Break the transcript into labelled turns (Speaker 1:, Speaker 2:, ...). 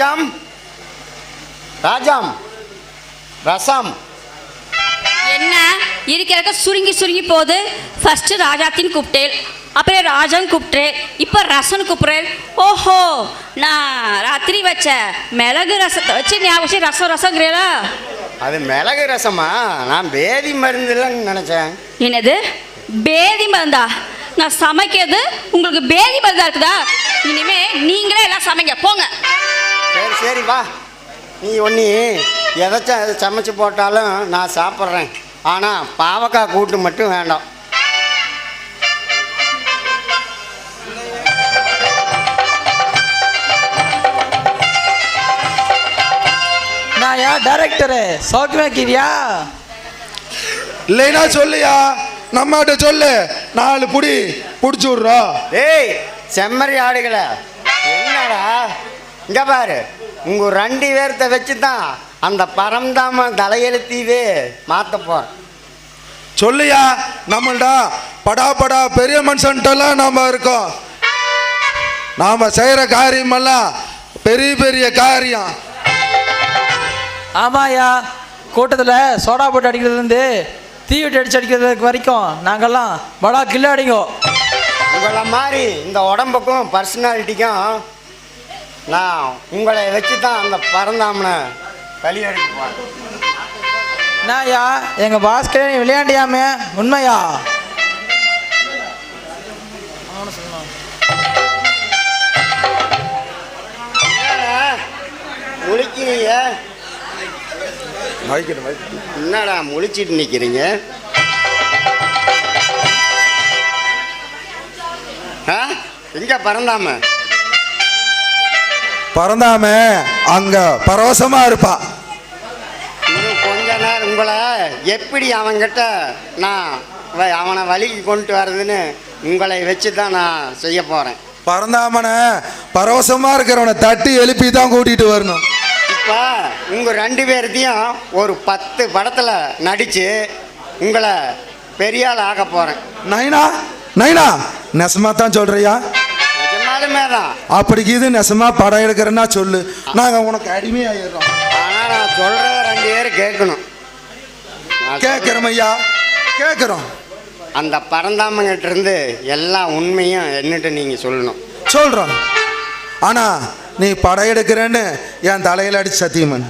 Speaker 1: ராஜாம். ராஜாம். ரசம்.
Speaker 2: என்ன? இருக்கிறக்க சுருங்கி சுருங்கி போகுது. ஃபர்ஸ்ட் ராஜாத்தின்னு கூப்பிட்டேன். அப்புறம் ராஜான்னு கூப்பிட்டேன். இப்போ ரசம்னு கூப்பிட்றேன். ஓஹோ நான் ராத்திரி வச்ச மிளகு ரசத்தை வச்சு ஞாபகம் வச்சு ரசம் ரசங்கிறீங்களா
Speaker 1: அது மிளகு ரசமா? நான் பேதி மருந்துலன்னு நினச்சேன்.
Speaker 2: என்னது? பேதி மருந்தா? நான் சமைக்கிறது உங்களுக்கு பேதி மருந்தா இருக்குதா? இனிமே நீங்களே எல்லாம் சமைங்க. போங்க.
Speaker 1: சரி வா. நீ ஒன்று எதாச்சும் சமைச்சு போட்டாலும் நான் சாப்பிட்றேன். ஆனால் பாவக்காய் கூட்டு மட்டும் வேண்டாம்.
Speaker 3: நான் யா டைரக்டரு சௌக்கியமா இருக்கிறியா
Speaker 4: இல்லைன்னா சொல்லுயா. நம்மகிட்ட சொல்லு. நாலு புடி பிடிச்சி விட்றோம்
Speaker 1: டேய் செம்மறி ஆடுகளை. என்னடா? இங்க பாரு. உங்க ரெண்டு பேர்த்த வச்சு தான் அந்த பரம்தாம தலையெழுத்தீவே மாற்ற போகிறேன்
Speaker 4: சொல்லுயா? நம்மள்டா படா படா பெரிய மனுஷன்ட்டெல்லாம் நாம இருக்கோம். நாம செய்கிற காரியமெல்லாம் பெரிய பெரிய காரியம்.
Speaker 3: ஆமாயா கூட்டத்தில் சோடா போட்டு அடிக்கிறதுலேருந்து தீ விட்டு அடிச்சு அடிக்கிறது வரைக்கும் நாங்கெல்லாம் படா கில்லு அடிங்கோ.
Speaker 1: உங்களை மாதிரி இந்த உடம்புக்கும் பர்சனாலிட்டிக்கும் நான் உங்களை வச்சு தான் அந்த பரந்தாமனை பலி எடுக்க போகிறேன்
Speaker 3: என்னய்யா எங்கள் பாஸ்கரே விளையாண்டியாமே? உண்மையா?
Speaker 1: முழிக்கிறீங்க? என்னடா முழிச்சிட்டு நிற்கிறீங்க ஆ? எங்க பறந்தாம
Speaker 4: பறந்தாம அங்க பரவசமா இருப்பா.
Speaker 1: கொஞ்ச நேரம் உங்களை எப்படி அவன்கிட்ட நான் அவனை வழிக்கு கொண்டு வர்றதுன்னு உங்களை வச்சு தான் நான் செய்ய போகிறேன்
Speaker 4: பறந்தாமனை பரவசமா இருக்கிறவனை தட்டி எழுப்பி தான் கூட்டிட்டு வரணும்.
Speaker 1: இப்போ உங்கள் ரெண்டு பேர்த்தையும் ஒரு பத்து படத்தில் நடித்து உங்களை பெரிய ஆள் ஆக்க போகிறேன்
Speaker 4: நைனா நைனா நெசமா தான் சொல்றியா?
Speaker 1: நிஜமாலுமே தான்
Speaker 4: அப்படிக்கு இது நெசமா படம் எடுக்கிறேன்னா சொல்லு. நாங்க உனக்கு அடிமையாயிடுறோம்.
Speaker 1: ஆனால் நான் சொல்கிறத ரெண்டு பேரும் கேட்கணும்.
Speaker 4: கேட்கிறோம் ஐயா. கேட்கிறோம்.
Speaker 1: அந்த பரந்தாமங்கிட்ட இருந்து எல்லா உண்மையும் என்னட்டு நீங்கள் சொல்லணும்.
Speaker 4: சொல்றோம். ஆனா நீ படம் எடுக்கிறேன்னு என் தலையில அடிச்சு சத்தியமன்